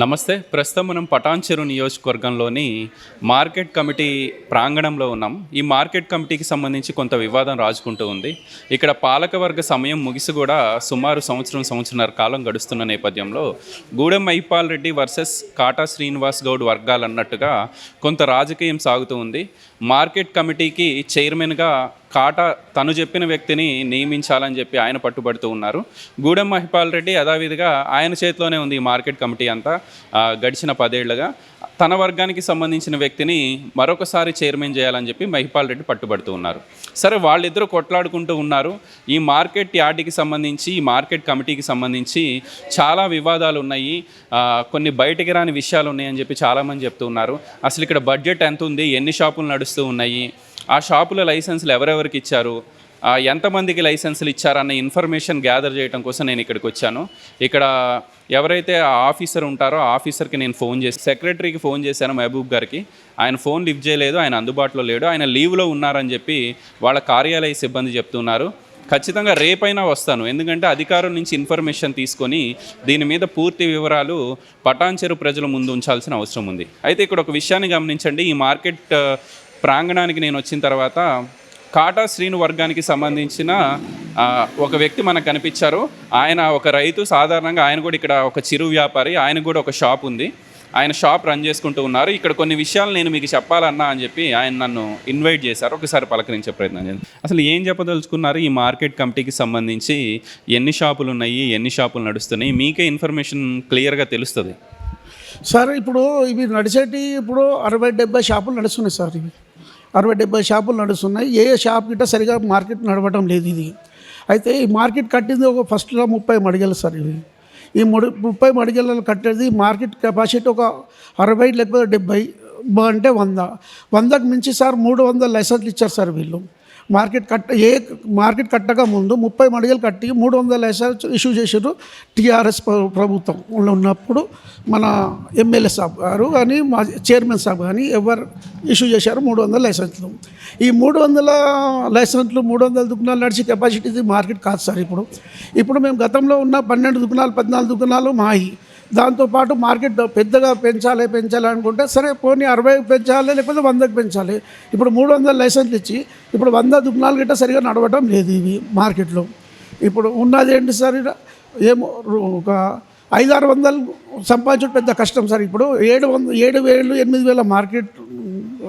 నమస్తే. ప్రస్తుతం మనం పటాన్చెరు నియోజకవర్గంలోని మార్కెట్ కమిటీ ప్రాంగణంలో ఉన్నాం. ఈ మార్కెట్ కమిటీకి సంబంధించి కొంత వివాదం రాజుకుంటూ ఉంది. ఇక్కడ పాలకవర్గ సమయం ముగిసి కూడా సుమారు సంవత్సరం సంవత్సరన్నర కాలం గడుస్తున్న నేపథ్యంలో గూడెం మైపాల్ రెడ్డి వర్సెస్ కాటా శ్రీనివాస్ గౌడ్ వర్గాలు అన్నట్టుగా కొంత రాజకీయం సాగుతూ ఉంది. మార్కెట్ కమిటీకి చైర్మన్గా కాటా తను చెప్పిన వ్యక్తిని నియమించాలని చెప్పి ఆయన పట్టుబడుతూ ఉన్నారు. గూడెం మహిపాల్ రెడ్డి యథావిధిగా ఆయన చేతిలోనే ఉంది ఈ మార్కెట్ కమిటీ అంతా గడిచిన పదేళ్ళుగా. తన వర్గానికి సంబంధించిన వ్యక్తిని మరొకసారి చైర్మన్ చేయాలని చెప్పి మహిపాల్ రెడ్డి పట్టుబడుతూ ఉన్నారు. సరే వాళ్ళిద్దరూ కొట్లాడుకుంటూ ఉన్నారు. ఈ మార్కెట్ యార్డ్కి సంబంధించి ఈ మార్కెట్ కమిటీకి సంబంధించి చాలా వివాదాలు ఉన్నాయి. కొన్ని బయటికి రాని విషయాలు ఉన్నాయని చెప్పి చాలామంది చెప్తూ ఉన్నారు. అసలు ఇక్కడ బడ్జెట్ ఎంత ఉంది ఎన్ని షాపులు నడుస్తూ ఉన్నాయి? ఆ షాపుల లైసెన్సులు ఎవరెవరికి ఇచ్చారు? ఎంతమందికి లైసెన్సులు ఇచ్చారన్న ఇన్ఫర్మేషన్ గ్యాదర్ చేయడం కోసం నేను ఇక్కడికి వచ్చాను. ఇక్కడ ఎవరైతే ఆ ఆఫీసర్ ఉంటారో ఆ ఆఫీసర్కి నేను ఫోన్ చేసి సెక్రటరీకి ఫోన్ చేశాను మహబూబ్ గారికి. ఆయన ఫోన్ లిఫ్ట్ చేయలేదు ఆయన అందుబాటులో లేడు. ఆయన లీవ్లో ఉన్నారని చెప్పి వాళ్ళ కార్యాలయ సిబ్బంది చెప్తున్నారు. ఖచ్చితంగా రేపైనా వస్తాను. ఎందుకంటే అధికారుల నుంచి ఇన్ఫర్మేషన్ తీసుకొని దీని మీద పూర్తి వివరాలు పటాన్చెరు ప్రజల ముందు ఉంచాల్సిన అవసరం ఉంది. అయితే ఇక్కడ ఒక విషయాన్ని గమనించండి. ఈ మార్కెట్ ప్రాంగణానికి నేను వచ్చిన తర్వాత కాటా శ్రీను వర్గానికి సంబంధించిన ఒక వ్యక్తి మనకు కనిపించారు. ఆయన ఒక రైతు సాధారణంగా ఆయన కూడా ఇక్కడ ఒక చిరు వ్యాపారి ఆయన కూడా ఒక షాప్ ఉంది. ఆయన షాప్ రన్ చేసుకుంటూ ఉన్నారు. ఇక్కడ కొన్ని విషయాలు నేను మీకు చెప్పాలన్నా అని చెప్పి ఆయన నన్ను ఇన్వైట్ చేశారు. ఒకసారి పలకరించే ప్రయత్నం చేసి అసలు ఏం చెప్పదలుచుకున్నారు? ఈ మార్కెట్ కమిటీకి సంబంధించి ఎన్ని షాపులు ఉన్నాయి ఎన్ని షాపులు నడుస్తున్నాయి? మీకే ఇన్ఫర్మేషన్ క్లియర్గా తెలుస్తుంది. సార్ ఇప్పుడు ఇవి నడిచేటి ఇప్పుడు అరవై డెబ్బై షాపులు నడుస్తున్నాయి సార్ ఇవి. అరవై డెబ్బై షాపులు నడుస్తున్నాయి. ఏ ఏ షాప్ గిట్ట సరిగా మార్కెట్ నడవటం లేదు ఇది. అయితే ఈ మార్కెట్ కట్టింది ఒక ఫస్ట్లో ముప్పై మడిగలు సార్ ఇవి. ఈ ముడి ముప్పై మడిగలలో కట్టేది మార్కెట్ కెపాసిటీ ఒక అరవై లేకపోతే డెబ్బై అంటే వంద. వందకు మించి సార్ మూడు వందల లైసెన్స్లు ఇచ్చారు సార్ వీళ్ళు. మార్కెట్ కట్ట ఏ మార్కెట్ కట్టక ముందు ముప్పై మడిగలు కట్టి మూడు వందల లైసెన్స్ ఇష్యూ చేసారు టీఆర్ఎస్ ప్రభుత్వం ఉన్నప్పుడు మన ఎమ్మెల్యే సాబ్ గారు కానీ మా చైర్మన్ సాబ్ కానీ ఎవరు ఇష్యూ చేశారు మూడు వందల లైసెన్స్లు. ఈ మూడు వందల లైసెన్స్లు మూడు వందల దుకాణాలు నడిచి కెపాసిటీ మార్కెట్ కాదు సార్ ఇప్పుడు. ఇప్పుడు మేము గతంలో ఉన్న పన్నెండు దుకాణాలు పద్నాలుగు దుకాణాలు మాయి. దాంతోపాటు మార్కెట్ పెద్దగా పెంచాలి పెంచాలి అనుకుంటే సరే పోనీ అరవై పెంచాలి లేకపోతే వందకు పెంచాలి. ఇప్పుడు మూడు వందల లైసెన్స్లు ఇచ్చి ఇప్పుడు వంద దుగ్నాలు గిట్ట సరిగా నడవడం లేదు ఇవి మార్కెట్లో. ఇప్పుడు ఉన్నది ఏంటి సార్ ఏమో రు- ఒక ఐదారు వందలు సంపాదించడం పెద్ద కష్టం సార్. ఇప్పుడు ఏడు వంద ఏడు వేలు ఎనిమిది వేల మార్కెట్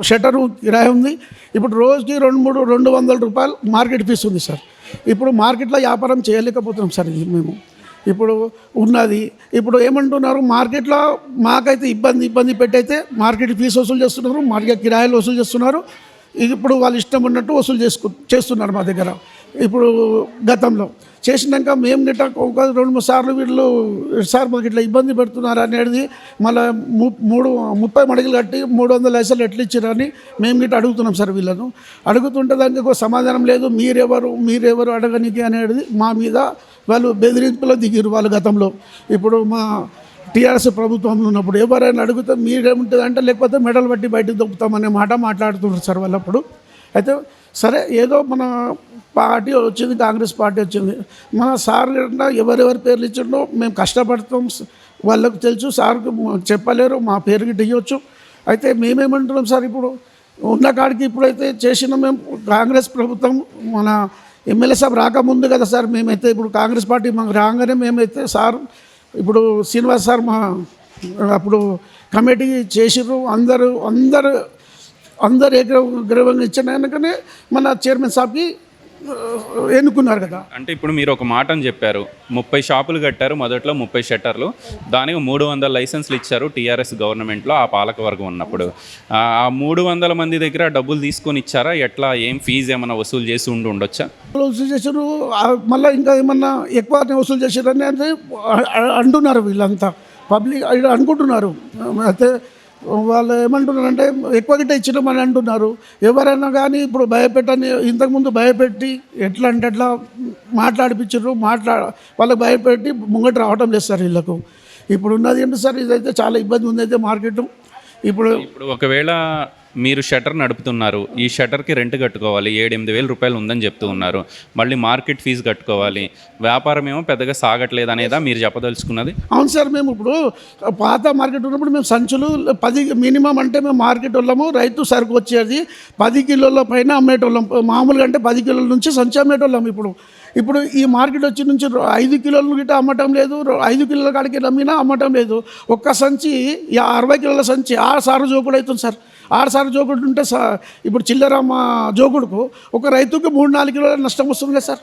షటరు కిరాయి ఉంది. ఇప్పుడు రోజుకి రెండు మూడు రెండు వందల రూపాయలు మార్కెట్ ఫీస్ ఉంది సార్. ఇప్పుడు మార్కెట్లో వ్యాపారం చేయలేకపోతున్నాం సార్ ఇది మేము. ఇప్పుడు ఉన్నది. ఇప్పుడు ఏమంటున్నారు? మార్కెట్లో మాకైతే ఇబ్బంది ఇబ్బంది పెట్టయితే మార్కెట్ ఫీజు వసూలు చేస్తున్నారు మార్కెట్ కిరాయిలు వసూలు చేస్తున్నారు. ఇప్పుడు వాళ్ళు ఇష్టం ఉన్నట్టు వసూలు చేసుకు చేస్తున్నారు మా దగ్గర. ఇప్పుడు గతంలో చేసినాక మేము గిట్ట ఒక రెండు మూడు సార్లు వీళ్ళు సార్ మాకు ఇట్లా ఇబ్బంది పెడుతున్నారు అనేది మళ్ళీ ము- మూడు ముప్పై మడిగలు కట్టి మూడు వందల లైసెన్లు ఎట్లా ఇచ్చారని మేము గిట్ట అడుగుతున్నాం సార్ వీళ్ళను. అడుగుతుంటే దానికి ఒక సమాధానం లేదు. మీరెవరు మీరెవరు అడగనికి అనేది మా మీద వాళ్ళు బెదిరింపులో దిగిరు వాళ్ళు గతంలో. ఇప్పుడు మా టీఆర్ఎస్ ప్రభుత్వంలో ఉన్నప్పుడు ఎవరైనా అడిగితే మీరేముంటుంది అంటే లేకపోతే మెడల్ బట్టి బయటకు దొప్పుతామనే మాట మాట్లాడుతున్నారు సార్ వాళ్ళప్పుడు అయితే సరే ఏదో మన పార్టీ వచ్చింది కాంగ్రెస్ పార్టీ వచ్చింది. మన సార్ కన్నా ఎవరెవరి పేర్లు ఇచ్చిండో మేము కష్టపడతాం వాళ్ళకు తెలుసు సార్కి చెప్పలేరు మా పేరు గిట్ట అయితే మేమేమంటున్నాం సార్ ఇప్పుడు? ఉన్న కాడికి ఇప్పుడైతే చేసిన మేము కాంగ్రెస్ ప్రభుత్వం మన ఎమ్మెల్యే సాబ్ రాకముందు కదా సార్ మేమైతే ఇప్పుడు కాంగ్రెస్ పార్టీ మాకు రాగానే మేమైతే సార్ ఇప్పుడు శ్రీనివాస్ సార్ మా అప్పుడు కమిటీ చేసిర్రు అందరూ అందరు అందరు ఇచ్చిన వెనకనే మన చైర్మన్ సాబ్కి ఎన్నుకున్నారు కదా. అంటే ఇప్పుడు మీరు ఒక మాటను చెప్పారు. ముప్పై షాపులు కట్టారు మొదట్లో ముప్పై షట్టర్లు దానికి మూడు వందల లైసెన్స్లు ఇచ్చారు టీఆర్ఎస్ గవర్నమెంట్లో ఆ పాలకవర్గం ఉన్నప్పుడు. ఆ మూడు వందల మంది దగ్గర డబ్బులు తీసుకొని ఇచ్చారా? ఎట్లా ఏం ఫీజు ఏమైనా వసూలు చేసి ఉండి ఉండొచ్చా? వసూలు చేసారు మళ్ళీ ఇంకా ఏమన్నా ఎక్కువ వసూలు చేశారు అని అంటే అంటున్నారు వీళ్ళంతా. పబ్లిక్ అనుకుంటున్నారు. అయితే వాళ్ళు ఏమంటున్నారంటే ఎక్కువ గిట్ట ఇచ్చినామని అంటున్నారు. ఎవరైనా కానీ ఇప్పుడు భయపెట్టని ఇంతకుముందు భయపెట్టి ఎట్లా అంటే ఎట్లా మాట్లాడిపించారు మాట్లా వాళ్ళకి భయపెట్టి ముంగట రావటం లేదు సార్ వీళ్ళకు. ఇప్పుడు ఉన్నది ఏంటి సార్? ఇదైతే చాలా ఇబ్బంది ఉంది అయితే మార్కెట్. ఇప్పుడు ఇప్పుడు ఒకవేళ మీరు షటర్ నడుపుతున్నారు ఈ షటర్కి రెంట్ కట్టుకోవాలి ఏడెనిమిది వేల రూపాయలు ఉందని చెప్తూ ఉన్నారు. మళ్ళీ మార్కెట్ ఫీజు కట్టుకోవాలి. వ్యాపారం ఏమో పెద్దగా సాగట్లేదు అనేదా మీరు చెప్పదలుచుకున్నది? అవును సార్ మేము ఇప్పుడు పాత మార్కెట్ ఉన్నప్పుడు మేము సంచులు పది మినిమం అంటే మేము మార్కెట్ వాళ్ళము రైతు సరుకు వచ్చేది పది కిలోల పైన అమ్మేటోళ్ళం. మామూలుగా అంటే పది కిలోల నుంచి సంచి అమ్మేటోళ్ళం ఇప్పుడు. ఇప్పుడు ఈ మార్కెట్ వచ్చి నుంచి ఐదు కిలోలు గిట్ట అమ్మటం లేదు ఐదు కిలోల కాడికి నమ్మినా అమ్మటం లేదు. ఒక్క సంచి అరవై కిలోల సంచి ఆరుసార్లు జోకుడు అవుతుంది సార్. ఆరుసార్లు జోకుడు ఉంటే సార్ ఇప్పుడు చిల్లర మా జోకుడుకు ఒక రైతుకు మూడు నాలుగు కిలోల నష్టం వస్తుంది కదా సార్.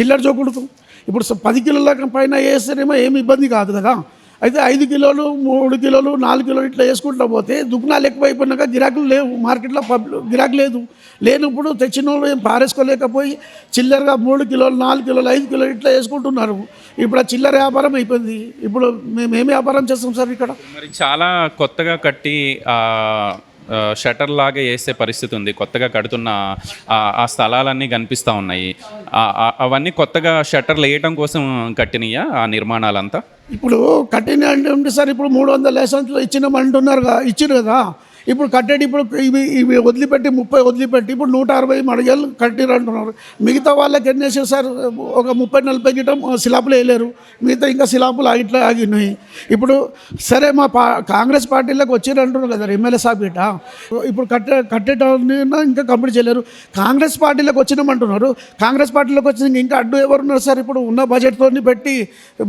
చిల్లర జోకుడుకు. ఇప్పుడు స- పది కిలోల పైన వేస్తేనేమో ఏమి ఇబ్బంది కాదు కదా. అయితే ఐదు కిలోలు మూడు కిలోలు నాలుగు కిలోలు ఇట్లా వేసుకుంటా పోతే దుకాణాలు ఎక్కువైపోయినాక గిరాకులు లేవు. మార్కెట్లో పబ్లు గిరాకు లేదు. లేనప్పుడు తెచ్చిన వాళ్ళు ఏం పారేసుకోలేకపోయి చిల్లరగా మూడు కిలోలు నాలుగు కిలోలు ఐదు కిలోలు ఇట్లా వేసుకుంటున్నారు. ఇప్పుడు ఆ చిల్లర వ్యాపారం అయిపోయింది. ఇప్పుడు మేము ఏం వ్యాపారం చేస్తాం సార్ ఇక్కడ? మరి చాలా కొత్తగా కట్టి షటర్ లాగా వేసే పరిస్థితి ఉంది. కొత్తగా కడుతున్న ఆ- స్థలాలన్నీ కనిపిస్తూ ఉన్నాయి. అవన్నీ కొత్తగా షట్టర్లు వేయటం కోసం కట్టినయా ఆ నిర్మాణాలంతా? ఇప్పుడు కట్టిన అంటే సార్ ఇప్పుడు మూడు వందల లైసెన్స్లు ఇచ్చినాం అంటున్నారు కదా ఇచ్చారు కదా. ఇప్పుడు కట్టేది ఇప్పుడు ఇవి ఇవి వదిలిపెట్టి ముప్పై వదిలిపెట్టి ఇప్పుడు నూట అరవై మడగలు కట్టిరు అంటున్నారు మిగతా వాళ్ళకి ఎన్ని వేసారు సార్? ఒక ముప్పై నలభై గిటం శిలాపులు వేయలేరు. మిగతా ఇంకా శిలాపులు ఇట్లా ఆగినాయి ఇప్పుడు సరే మా పా కాంగ్రెస్ పార్టీలోకి వచ్చారు అంటున్నారు కదా ఎమ్మెల్యే సాబ్ గిట. ఇప్పుడు కట్టే కట్టేటోని ఇంకా కంప్లీట్ చేయలేరు. కాంగ్రెస్ పార్టీలోకి వచ్చినామంటున్నారు. కాంగ్రెస్ పార్టీలోకి వచ్చిన ఇంకా అడ్డు ఎవరు ఉన్నారు సార్? ఇప్పుడు ఉన్న బడ్జెట్తో పెట్టి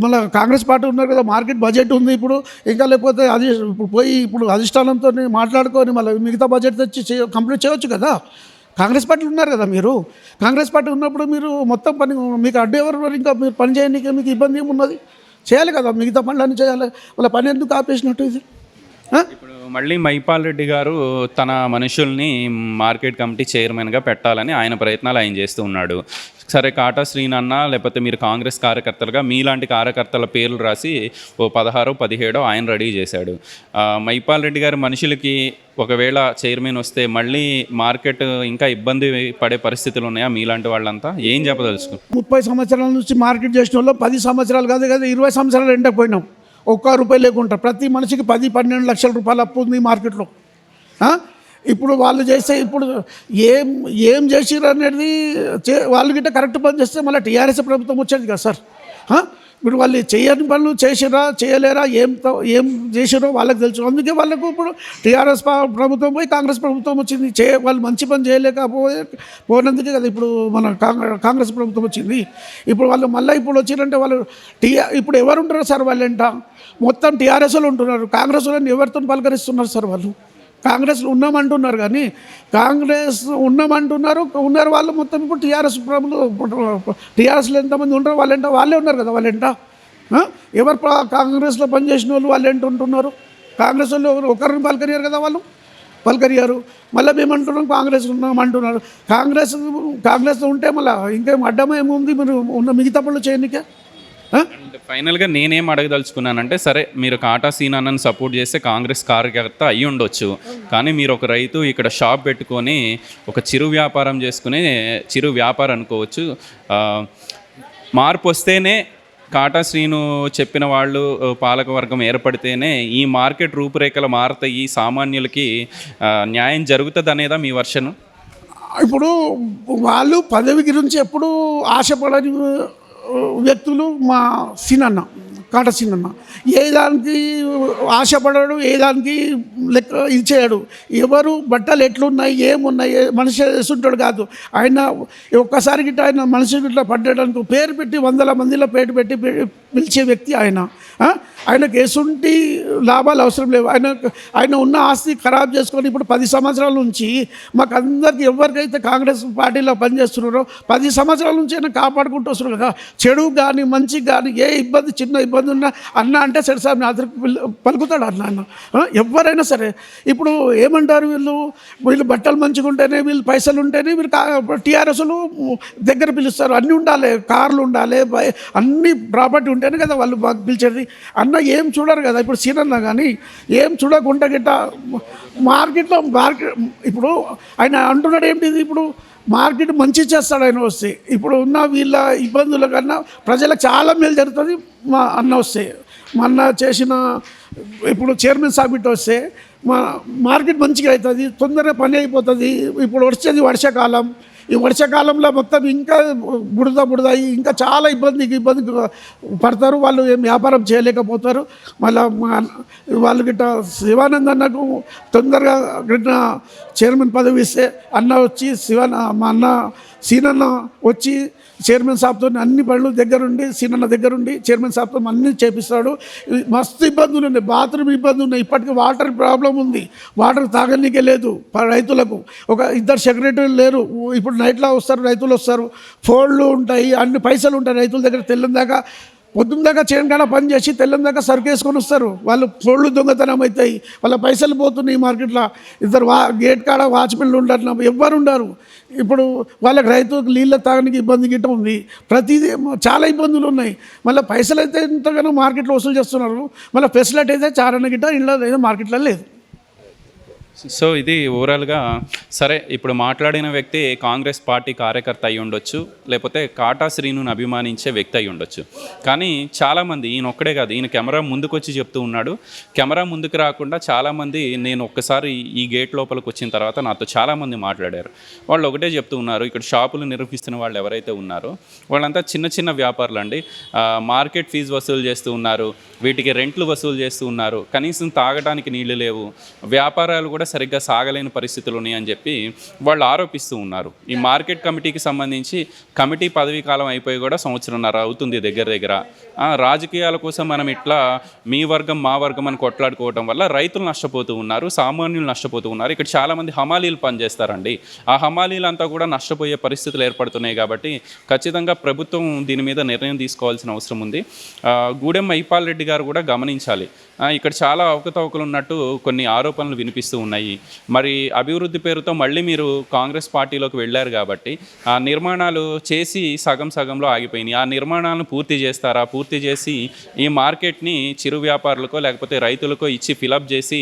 మళ్ళీ కాంగ్రెస్ పార్టీ ఉన్నారు కదా మార్కెట్ బడ్జెట్ ఉంది ఇప్పుడు. ఇంకా లేకపోతే అది ఇప్పుడు పోయి ఇప్పుడు అధిష్టానంతో మాట్లాడుకొని మళ్ళీ మిగతా బడ్జెట్ తెచ్చి కంప్లీట్ చేయొచ్చు కదా? కాంగ్రెస్ పార్టీలు ఉన్నారు కదా మీరు? కాంగ్రెస్ పార్టీ ఉన్నప్పుడు మీరు మొత్తం పని మీకు అడ్డు ఎవరు ఇంకా మీరు పని చేయడానికి మీకు ఇబ్బంది ఏమున్నది? చేయాలి కదా మిగతా పనులన్నీ చేయాలి. వాళ్ళ పని ఎందుకు ఆపేసినట్టు ఇది? ఇప్పుడు మళ్ళీ మైపాల్ రెడ్డి గారు తన మనుషుల్ని మార్కెట్ కమిటీ చైర్మన్గా పెట్టాలని ఆయన ప్రయత్నాలు ఆయన చేస్తూ ఉన్నాడు. సరే కాటా శ్రీనన్న లేకపోతే మీరు కాంగ్రెస్ కార్యకర్తలుగా మీలాంటి కార్యకర్తల పేర్లు రాసి ఓ పదహారో పదిహేడో ఆయన రెడీ చేశాడు. మైపాల్ రెడ్డి గారి మనుషులకి ఒకవేళ చైర్మన్ వస్తే మళ్ళీ మార్కెట్ ఇంకా ఇబ్బంది పడే పరిస్థితులు ఉన్నాయా మీలాంటి వాళ్ళంతా? ఏం చెప్పదలుచుకో? ముప్పై సంవత్సరాల నుంచి మార్కెట్ చేసిన వాళ్ళు పది సంవత్సరాలు కాదు కదా ఇరవై సంవత్సరాలు ఎండకు పోయినాం. ఒక్క రూపాయి లేకుండా ప్రతి మనిషికి పది పన్నెండు లక్షల రూపాయలు అప్పు ఉంది మార్కెట్లో. ఇప్పుడు వాళ్ళు చేస్తే ఇప్పుడు ఏం ఏం చేసిర్రు అనేది చే వాళ్ళు గిట్ట కరెక్ట్ పని చేస్తే మళ్ళీ టీఆర్ఎస్ ప్రభుత్వం వచ్చేది కదా సార్. ఇప్పుడు వాళ్ళు చేయని పనులు చేసిరా చేయలేరా ఏం ఏం చేసిరో వాళ్ళకి తెలుసు. అందుకే వాళ్ళకు ఇప్పుడు టీఆర్ఎస్ ప్రభుత్వం పోయి కాంగ్రెస్ ప్రభుత్వం వచ్చింది. చే వాళ్ళు మంచి పని చేయలేకపోయే పోయినందుకే కదా ఇప్పుడు మన కాంగ్రెస్ కాంగ్రెస్ ప్రభుత్వం వచ్చింది. ఇప్పుడు వాళ్ళు మళ్ళీ ఇప్పుడు వచ్చిరంటే వాళ్ళు టీఆర్ ఇప్పుడు ఎవరు ఉంటారు సార్ వాళ్ళంట? మొత్తం టీఆర్ఎస్లు ఉంటున్నారు. కాంగ్రెస్ వాళ్ళని ఎవరితో పలకరిస్తున్నారు సార్ వాళ్ళు? కాంగ్రెస్లో ఉన్నామంటున్నారు కానీ కాంగ్రెస్ ఉన్నామంటున్నారు ఉన్నారు వాళ్ళు మొత్తం ఇప్పుడు టీఆర్ఎస్ ప్రభుత్వం టీఆర్ఎస్లో ఎంతమంది ఉంటారు వాళ్ళంట వాళ్ళే ఉన్నారు కదా వాళ్ళంట? ఎవరు కాంగ్రెస్లో పనిచేసిన వాళ్ళు వాళ్ళు ఏంటి ఉంటున్నారు? కాంగ్రెస్ వాళ్ళు ఒకరిని పలకరియారు కదా వాళ్ళు? పలకరియారు. మళ్ళీ మేము అంటున్నాం కాంగ్రెస్ ఉన్నాం అంటున్నారు కాంగ్రెస్ కాంగ్రెస్లో ఉంటే మళ్ళీ ఇంకేం అడ్డమేముంది? మీరు ఉన్న మిగతా పనులు చేయనికే? ఫైనల్గా నేనేం అడగదలుచుకున్నానంటే సరే మీరు కాటా సీనాన్నని సపోర్ట్ చేస్తే కాంగ్రెస్ కార్యకర్త అయి ఉండొచ్చు. కానీ మీరు ఒక రైతు ఇక్కడ షాప్ పెట్టుకొని ఒక చిరు వ్యాపారం చేసుకునే చిరు వ్యాపారం అనుకోవచ్చు. మార్పు వస్తేనే కాటా శ్రీను చెప్పిన వాళ్ళు పాలకవర్గం ఏర్పడితేనే ఈ మార్కెట్ రూపురేఖలు మారుతాయి సామాన్యులకి న్యాయం జరుగుతుంది అనేదా మీ వర్షను? ఇప్పుడు వాళ్ళు పదవి గురించి ఎప్పుడు ఆశపడని వ్యక్తులు మా సినన్న కాట సినన్న. ఏ దానికి ఆశపడడు ఏ దానికి లెక్క ఇది చేయడు. ఎవరు బట్టలు ఎట్లున్నాయి ఏమున్నాయి మనిషి వేసుంటాడు కాదు. ఆయన ఒక్కసారి గిట్ట ఆయన మనిషి గిట్ల పడ్డడానికి పేరు పెట్టి వందల మందిలో పేరు పెట్టి పిలిచే వ్యక్తి ఆయన. ఆయనకు ఎసుంటి లాభాలు అవసరం లేవు. ఆయన ఆయన ఉన్న ఆస్తి ఖరాబ్ చేసుకొని ఇప్పుడు పది సంవత్సరాల నుంచి మాకు అందరికీ ఎవరికైతే కాంగ్రెస్ పార్టీలో పనిచేస్తున్నారో పది సంవత్సరాల నుంచి ఆయన కాపాడుకుంటూ వస్తున్నారు కదా. చెడు కానీ మంచి కానీ ఏ ఇబ్బంది చిన్న ఇబ్బంది ఉన్నా అన్న అంటే సరే సార్ నా పలుకుతాడు అన్న అన్న. ఎవరైనా సరే. ఇప్పుడు ఏమంటారు వీళ్ళు? వీళ్ళు బట్టలు మంచిగా ఉంటేనే వీళ్ళు పైసలు ఉంటేనే వీళ్ళు టీఆర్ఎస్లు దగ్గర పిలుస్తారు. అన్నీ ఉండాలి. కార్లు ఉండాలి అన్ని ప్రాపర్టీ ఉంటేనే కదా వాళ్ళు బాగా పిలిచేది. అన్న ఏం చూడరు కదా. ఇప్పుడు సీనన్న కానీ ఏం చూడకుండా గిట్ట మార్కెట్లో మార్కెట్ ఇప్పుడు ఆయన అంటున్నాడు ఏంటిది? ఇప్పుడు మార్కెట్ మంచి చేస్తాడు ఆయన వస్తే. ఇప్పుడు ఉన్న వీళ్ళ ఇబ్బందుల కన్నా ప్రజలకు చాలా మేలు జరుగుతుంది. మా అన్న వస్తే. మా అన్న చేసిన ఇప్పుడు చైర్మన్ సాబిట్ వస్తే మా మార్కెట్ మంచిగా అవుతుంది. తొందరగా పని అయిపోతుంది. ఇప్పుడు వచ్చేది వర్షాకాలం. ఈ వర్షాకాలంలో మొత్తం ఇంకా బుడద బుడద ఇంకా చాలా ఇబ్బందికి ఇబ్బంది పడతారు. వాళ్ళు ఏం వ్యాపారం చేయలేకపోతారు. మళ్ళీ మా వాళ్ళు గిట్ట శివానంద్ అన్నకు తొందరగా గిట్ట చైర్మన్ పదవి ఇస్తే అన్న వచ్చి శివన్న మా అన్న సీనన్న వచ్చి చైర్మన్ సాబ్తో అన్ని పనులు దగ్గరుండి సీనన్న దగ్గరుండి చైర్మన్ సాబ్తో అన్ని చేపిస్తాడు. మస్తు ఇబ్బందులు ఉన్నాయి బాత్రూమ్ ఇబ్బంది ఉన్నాయి. ఇప్పటికీ వాటర్ ప్రాబ్లం ఉంది. వాటర్ తాగనీకే లేదు రైతులకు. ఒక ఇద్దరు సెక్రటరీలు లేరు. ఇప్పుడు నైట్లో వస్తారు రైతులు వస్తారు. ఫోన్లు ఉంటాయి అన్ని పైసలు ఉంటాయి రైతుల దగ్గర తెల్లని దాకా. పొద్దున్న దాకా చేయడం కాడ పని చేసి తెల్లని దాకా సరుకేసుకొని వస్తారు. వాళ్ళు ఫోన్లు దొంగతనం అవుతాయి. వాళ్ళ పైసలు పోతున్నాయి మార్కెట్లో ఇద్దరు వా గేట్ కాడ వాచ్మెన్లు ఉండరు. ఎవ్వరు ఉండరు. ఇప్పుడు వాళ్ళకి రైతులకు నీళ్ళ తాగడానికి ఇబ్బంది గిట్ట ఉంది. ప్రతిదీ చాలా ఇబ్బందులు ఉన్నాయి. మళ్ళీ పైసలు అయితే ఇంతగానో మార్కెట్లో వసూలు చేస్తున్నారు. మళ్ళీ ఫెసిలిటీ అయితే చారణ గిట్ట ఇంట్లో ఏదో మార్కెట్లో లేదు. సో ఇది ఓవరాల్గా సరే ఇప్పుడు మాట్లాడిన వ్యక్తి కాంగ్రెస్ పార్టీ కార్యకర్త అయి ఉండొచ్చు లేకపోతే కాటా శ్రీనుని అభిమానించే వ్యక్తి అయి ఉండొచ్చు. కానీ చాలామంది ఈయన ఒక్కడే కాదు ఈయన కెమెరా ముందుకు వచ్చి చెప్తూ ఉన్నాడు. కెమెరా ముందుకు రాకుండా చాలామంది నేను ఒక్కసారి ఈ గేట్ లోపలికి వచ్చిన తర్వాత నాతో చాలామంది మాట్లాడారు. వాళ్ళు ఒకటే చెప్తూ ఉన్నారు ఇక్కడ షాపులు నిర్వహిస్తున్న వాళ్ళు ఎవరైతే ఉన్నారో వాళ్ళంతా చిన్న చిన్న వ్యాపారులు అండి. మార్కెట్ ఫీజు వసూలు చేస్తూ ఉన్నారు వీటికి రెంట్లు వసూలు చేస్తూ ఉన్నారు. కనీసం తాగడానికి నీళ్ళు లేవు. వ్యాపారాలు కూడా సరిగ్గా సాగలేని పరిస్థితులు ఉన్నాయని చెప్పి వాళ్ళు ఆరోపిస్తూ ఉన్నారు. ఈ మార్కెట్ కమిటీకి సంబంధించి కమిటీ పదవీ కాలం అయిపోయి కూడా సంవత్సరంన్నర అవుతుంది దగ్గర దగ్గర. రాజకీయాల కోసం మనం ఇట్లా మీ వర్గం మా వర్గం అని కొట్లాడుకోవడం వల్ల రైతులు నష్టపోతూ ఉన్నారు సామాన్యులు నష్టపోతూ ఉన్నారు. ఇక్కడ చాలామంది హమాలీలు పనిచేస్తారండి. ఆ హమాలీలంతా కూడా నష్టపోయే పరిస్థితులు ఏర్పడుతున్నాయి కాబట్టి ఖచ్చితంగా ప్రభుత్వం దీని మీద నిర్ణయం తీసుకోవాల్సిన అవసరం ఉంది. గూడెం మైపాల్ రెడ్డి గారు కూడా గమనించాలి. ఇక్కడ చాలా అవకతవకలు ఉన్నట్టు కొన్ని ఆరోపణలు వినిపిస్తూ ఉన్నాయి ఉన్నాయి. మరి అభివృద్ధి పేరుతో మళ్ళీ మీరు కాంగ్రెస్ పార్టీలోకి వెళ్ళారు కాబట్టి ఆ నిర్మాణాలు చేసి సగం సగంలో ఆగిపోయినాయి. ఆ నిర్మాణాలను పూర్తి చేస్తారా? పూర్తి చేసి ఈ మార్కెట్ని చిరు వ్యాపారులకో లేకపోతే రైతులకో ఇచ్చి ఫిలప్ చేసి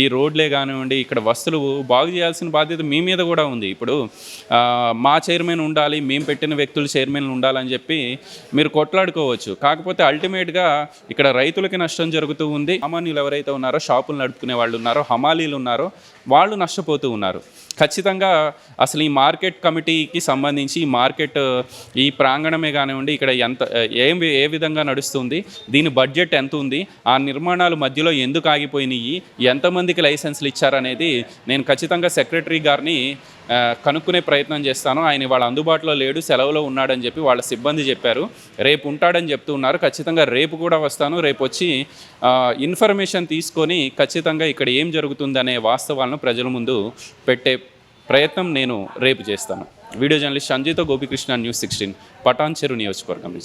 ఈ రోడ్లే కానివ్వండి ఇక్కడ వస్తువులు బాగు చేయాల్సిన బాధ్యత మీ మీద కూడా ఉంది. ఇప్పుడు మా చైర్మన్ ఉండాలి మేము పెట్టిన వ్యక్తులు చైర్మన్ ఉండాలని చెప్పి మీరు కొట్లాడుకోవచ్చు. కాకపోతే అల్టిమేట్గా ఇక్కడ రైతులకి నష్టం జరుగుతూ ఉంది. సామాన్యులు ఎవరైతే ఉన్నారో షాపులు నడుపుకునే వాళ్ళు ఉన్నారో హమాలీలు ఉన్నారో వాళ్ళు నష్టపోతూ ఉన్నారు. ఖచ్చితంగా అసలు ఈ మార్కెట్ కమిటీకి సంబంధించి ఈ మార్కెట్ ఈ ప్రాంగణమే కానివ్వండి ఇక్కడ ఎంత ఏం ఏ విధంగా నడుస్తుంది దీని బడ్జెట్ ఎంత ఉంది ఆ నిర్మాణాలు మధ్యలో ఎందుకు ఆగిపోయినాయి ఎంతమందికి లైసెన్స్లు ఇచ్చారనేది నేను ఖచ్చితంగా సెక్రటరీ గారిని కనుక్కునే ప్రయత్నం చేస్తాను. ఆయన వాళ్ళ అందుబాటులో లేడు సెలవులో ఉన్నాడని చెప్పి వాళ్ళ సిబ్బంది చెప్పారు. రేపు ఉంటాడని చెప్తూ ఉన్నారు. ఖచ్చితంగా రేపు కూడా వస్తాను. రేపు వచ్చి ఇన్ఫర్మేషన్ తీసుకొని ఖచ్చితంగా ఇక్కడ ఏం జరుగుతుందనే వాస్తవాలను ప్రజల ముందు పెట్టే ప్రయత్నం నేను రేపు చేస్తాను. Video journalist Sanjeetha Gopikrishna news sixteen Patancheru నియోజకవర్గం నుంచి.